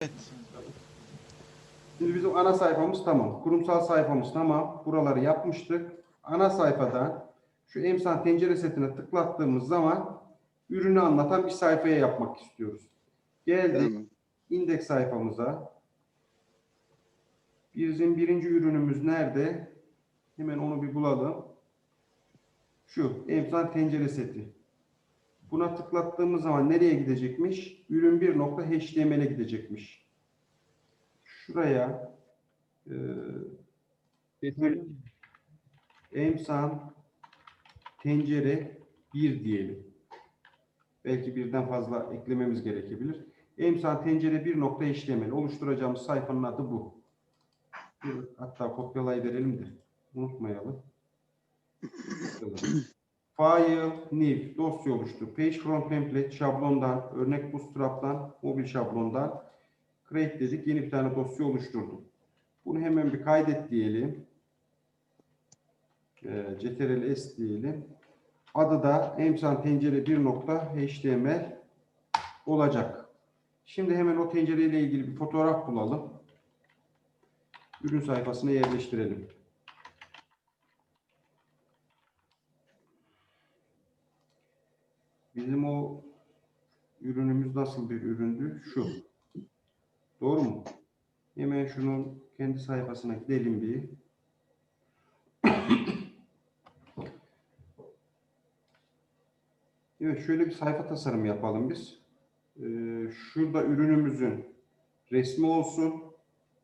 Evet. Şimdi bizim ana sayfamız tamam. Kurumsal sayfamız tamam. Buraları yapmıştık. Ana sayfadan şu emsan tencere setine tıklattığımız zaman ürünü anlatan bir sayfaya yapmak istiyoruz. Geldik Tamam. indeks sayfamıza. Bizim birinci ürünümüz nerede? Hemen onu bir bulalım. Şu emsan tencere seti. Buna tıklattığımız zaman nereye gidecekmiş? Ürün 1.html'e gidecekmiş. Şuraya e, emsan tencere 1 diyelim. Belki birden fazla eklememiz gerekebilir. Emsan tencere 1.html oluşturacağımız sayfanın adı bu. Bir- Hatta kopyalayıverelim de unutmayalım. File, new, dosya oluştur. Page from template, şablondan, örnek bootstrap'tan, mobil şablondan create dedik. Yeni bir tane dosya oluşturdum. Bunu hemen bir kaydet diyelim. Ee, Ctrl S diyelim. Adı da emsan tencere 1.html olacak. Şimdi hemen o tencereyle ilgili bir fotoğraf bulalım. Ürün sayfasına yerleştirelim. Bizim o ürünümüz nasıl bir üründü? Şu. Doğru mu? Hemen şunun kendi sayfasına gidelim bir. Evet şöyle bir sayfa tasarımı yapalım biz. Ee, şurada ürünümüzün resmi olsun,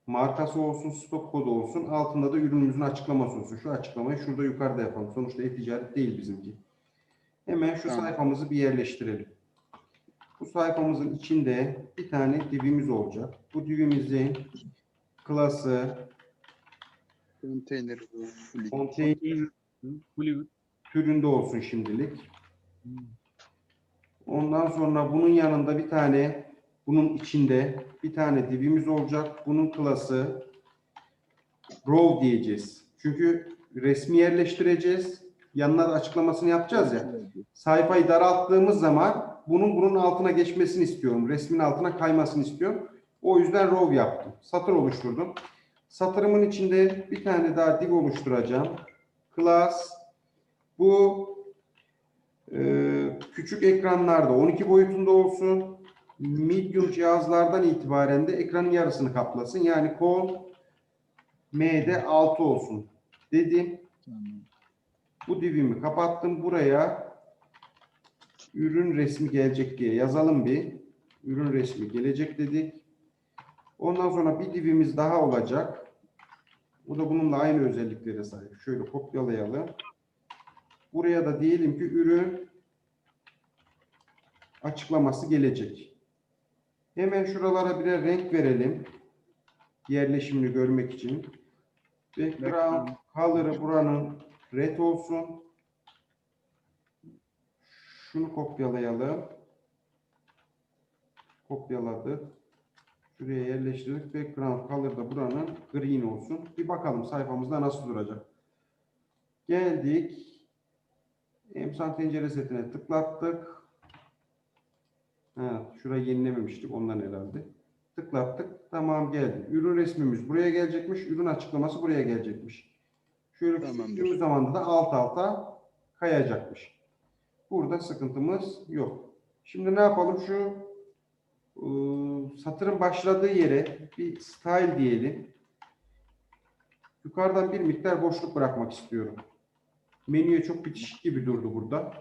markası olsun, stok kodu olsun. Altında da ürünümüzün açıklaması olsun. Şu açıklamayı şurada yukarıda yapalım. Sonuçta e-ticaret değil bizimki. Hemen şu Tamam. sayfamızı bir yerleştirelim. Bu sayfamızın içinde bir tane divimiz olacak. Bu divimizin klası, konteyner Fluid. türünde olsun şimdilik. Ondan sonra bunun yanında bir tane, bunun içinde bir tane divimiz olacak. Bunun klası row diyeceğiz. Çünkü resmi yerleştireceğiz. Yanına da açıklamasını yapacağız ya. Sayfayı daralttığımız zaman bunun bunun altına geçmesini istiyorum. Resmin altına kaymasını istiyorum. O yüzden row yaptım. Satır oluşturdum. Satırımın içinde bir tane daha div oluşturacağım. Class. Bu e, küçük ekranlarda 12 boyutunda olsun. Medium cihazlardan itibaren de ekranın yarısını kaplasın. Yani kol M'de 6 olsun dedim. Bu divimi kapattım. Buraya ürün resmi gelecek diye yazalım bir. Ürün resmi gelecek dedik. Ondan sonra bir divimiz daha olacak. Bu da bununla aynı özelliklere sahip. Şöyle kopyalayalım. Buraya da diyelim ki ürün açıklaması gelecek. Hemen şuralara birer renk verelim. Yerleşimini görmek için. Background color'ı buranın red olsun. Şunu kopyalayalım. Kopyaladık. Şuraya yerleştirdik. Background color da buranın green olsun. Bir bakalım sayfamızda nasıl duracak. Geldik. Emsan tencere setine tıklattık. Ha, şurayı yenilememiştik ondan herhalde. Tıklattık. Tamam geldi. Ürün resmimiz buraya gelecekmiş. Ürün açıklaması buraya gelecekmiş. Tamamdır. küçülttüğümüz zaman da alt alta kayacakmış. Burada sıkıntımız yok. Şimdi ne yapalım? Şu ıı, satırın başladığı yere bir style diyelim. Yukarıdan bir miktar boşluk bırakmak istiyorum. Menüye çok bitişik gibi durdu burada.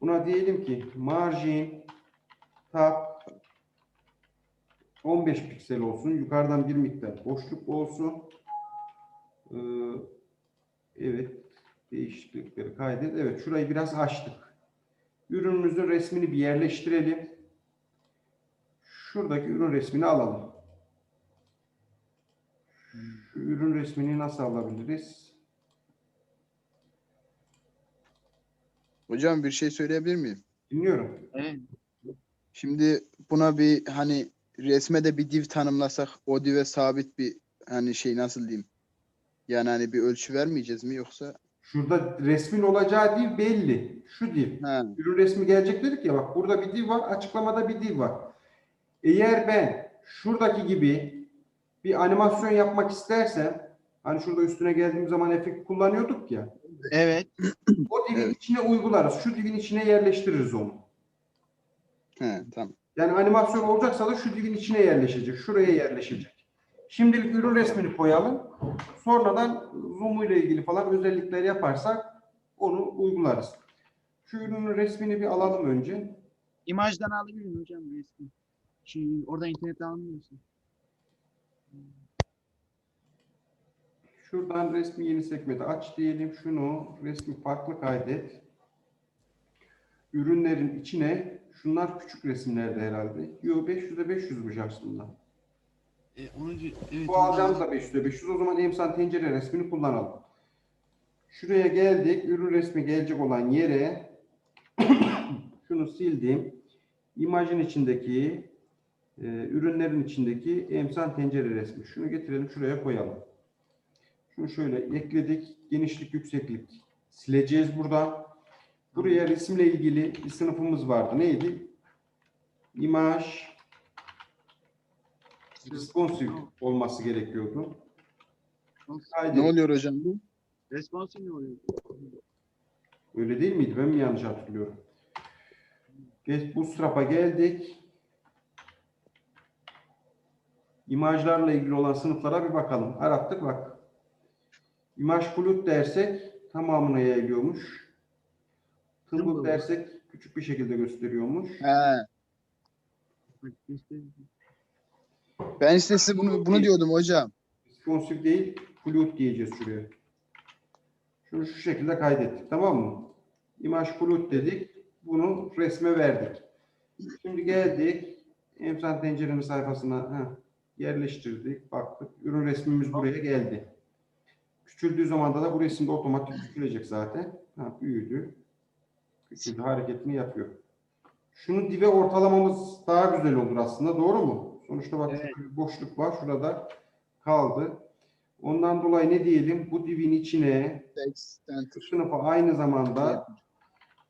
Buna diyelim ki margin tab 15 piksel olsun. Yukarıdan bir miktar boşluk olsun. Ee, evet. Değişiklikleri kaydet. Evet. Şurayı biraz açtık. Ürünümüzün resmini bir yerleştirelim. Şuradaki ürün resmini alalım. Şu ürün resmini nasıl alabiliriz? Hocam bir şey söyleyebilir miyim? Dinliyorum. Evet. Şimdi buna bir hani resme de bir div tanımlasak o dive sabit bir hani şey nasıl diyeyim? Yani hani bir ölçü vermeyeceğiz mi yoksa? Şurada resmin olacağı div belli. Şu div. Ha, Ürün resmi gelecek dedik ya bak burada bir div var. Açıklamada bir div var. Eğer ben şuradaki gibi bir animasyon yapmak istersem hani şurada üstüne geldiğim zaman efekt kullanıyorduk ya. Evet. O divin Evet. içine uygularız. Şu divin içine yerleştiririz onu. He, tamam. Yani animasyon olacaksa da şu divin içine yerleşecek. Şuraya yerleşecek. Şimdilik ürün resmini koyalım. Sonradan zoom ile ilgili falan özellikler yaparsak onu uygularız. Şu ürünün resmini bir alalım önce. İmajdan alabilir miyim hocam resmi? Şey, oradan internetten almıyorsun. Şuradan resmi yeni sekmede aç diyelim. Şunu resmi farklı kaydet. Ürünlerin içine şunlar küçük resimlerde herhalde. Yo 500'e 500'müş aslında. E, onu, evet, Bu alacağımız da 500'e 500. O zaman emsan tencere resmini kullanalım. Şuraya geldik. Ürün resmi gelecek olan yere şunu sildim. İmajın içindeki e, ürünlerin içindeki emsan tencere resmi. Şunu getirelim şuraya koyalım. Şunu şöyle ekledik. Genişlik, yükseklik sileceğiz burada. Buraya resimle ilgili bir sınıfımız vardı. Neydi? İmaj, responsive olması gerekiyordu. Ne Kaydet. oluyor hocam bu? Responsive ne oluyor? Öyle değil miydi? Ben mi yanlış hatırlıyorum? Geç, bu strapa geldik. İmajlarla ilgili olan sınıflara bir bakalım. Arattık bak. İmaj flut dersek tamamına yayılıyormuş. Tımbık. dersek küçük bir şekilde gösteriyormuş. He. Ben işte size bunu bunu diyordum hocam. Responsive değil, flut diyeceğiz şuraya. Şunu şu şekilde kaydettik. Tamam mı? İmaj flut dedik. Bunu resme verdik. Şimdi geldik. Emsan tencerenin sayfasına heh, yerleştirdik. Baktık. Ürün resmimiz buraya geldi. Küçüldüğü zaman da bu resimde otomatik küçülecek zaten. Ha, büyüdü. Küçüldü. Hareketini yapıyor. Şunu dibe ortalamamız daha güzel olur aslında. Doğru mu? Sonuçta bak Evet. bir boşluk var. Şurada kaldı. Ondan dolayı ne diyelim? Bu dibin içine sınıfa aynı zamanda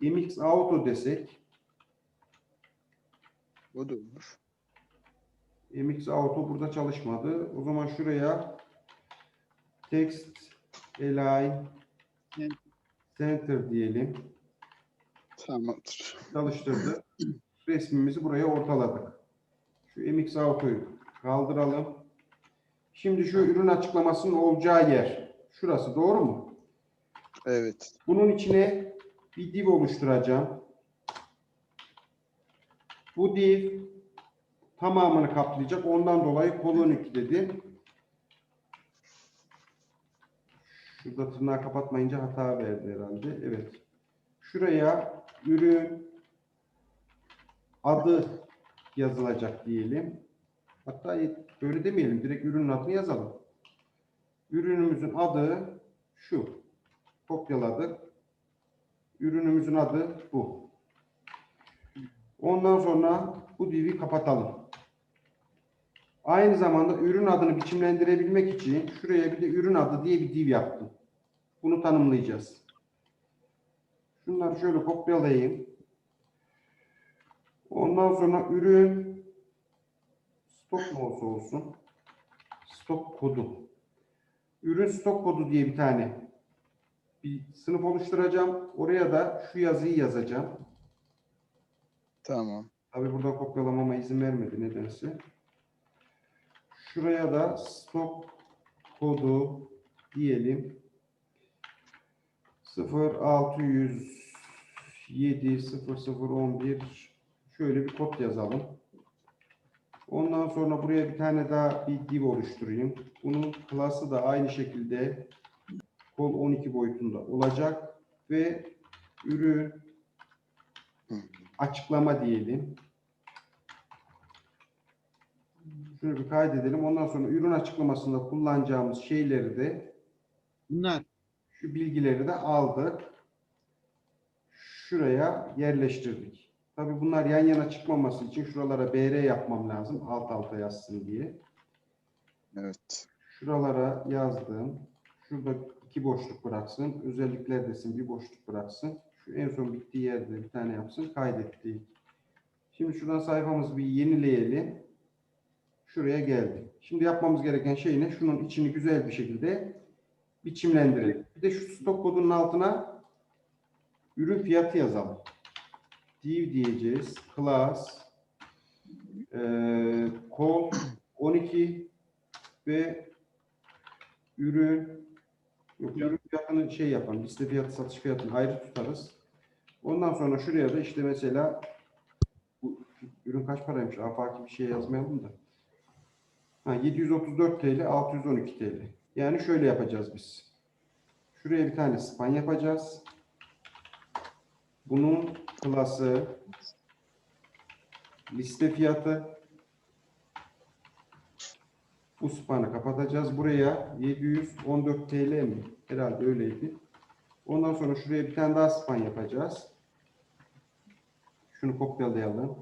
MX Auto desek O da olur. MX Auto burada çalışmadı. O zaman şuraya text align Center. center diyelim. Tamamdır. Çalıştırdı. Resmimizi buraya ortaladık. Şu MX Auto'yu kaldıralım. Şimdi şu ürün açıklamasının olacağı yer. Şurası doğru mu? Evet. Bunun içine bir div oluşturacağım. Bu div tamamını kaplayacak. Ondan dolayı kolonik dedim. Şurada tırnağı kapatmayınca hata verdi herhalde. Evet. Şuraya ürün adı yazılacak diyelim. Hatta böyle demeyelim. Direkt ürünün adını yazalım. Ürünümüzün adı şu kopyaladık. Ürünümüzün adı bu. Ondan sonra bu div'i kapatalım. Aynı zamanda ürün adını biçimlendirebilmek için şuraya bir de ürün adı diye bir div yaptım. Bunu tanımlayacağız. Şunları şöyle kopyalayayım. Ondan sonra ürün stok mu olsa olsun. Stok kodu. Ürün stok kodu diye bir tane bir sınıf oluşturacağım. Oraya da şu yazıyı yazacağım. Tamam. Tabi burada kopyalamama izin vermedi nedense. Şuraya da stok kodu diyelim. 0607 0011 şöyle bir kod yazalım. Ondan sonra buraya bir tane daha bir div oluşturayım. Bunun class'ı da aynı şekilde kol 12 boyutunda olacak ve ürün açıklama diyelim. Şunu bir kaydedelim. Ondan sonra ürün açıklamasında kullanacağımız şeyleri de Bunlar. şu bilgileri de aldık. Şuraya yerleştirdik. Tabii bunlar yan yana çıkmaması için şuralara BR yapmam lazım. Alt alta yazsın diye. Evet. Şuralara yazdım. Şurada iki boşluk bıraksın. Özellikler desin bir boşluk bıraksın. Şu en son bittiği yerde bir tane yapsın. Kaydettik. Şimdi şuradan sayfamızı bir yenileyelim. Şuraya geldi. Şimdi yapmamız gereken şey ne? Şunun içini güzel bir şekilde biçimlendirelim. Bir de şu stok kodunun altına ürün fiyatı yazalım. Div diyeceğiz. Class eee kol 12 ve ürün yok, ürün fiyatını şey yapalım. Liste fiyatı, satış fiyatını ayrı tutarız. Ondan sonra şuraya da işte mesela bu ürün kaç paraymış? Afaki bir şey yazmayalım da. Ha, 734 TL, 612 TL. Yani şöyle yapacağız biz. Şuraya bir tane span yapacağız. Bunun klası liste fiyatı bu spanı kapatacağız. Buraya 714 TL mi? Herhalde öyleydi. Ondan sonra şuraya bir tane daha span yapacağız. Şunu kopyalayalım.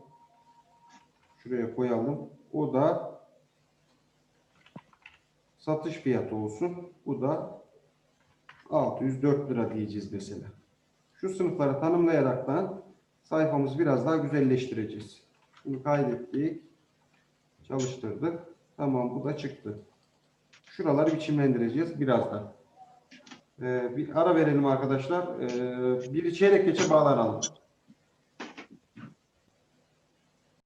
Şuraya koyalım. O da satış fiyatı olsun. Bu da 604 lira diyeceğiz mesela. Şu sınıfları tanımlayaraktan sayfamızı biraz daha güzelleştireceğiz. Bunu kaydettik. Çalıştırdık. Tamam bu da çıktı. Şuraları biçimlendireceğiz birazdan. Ee, bir ara verelim arkadaşlar. Ee, bir çeyrek geçe bağlanalım.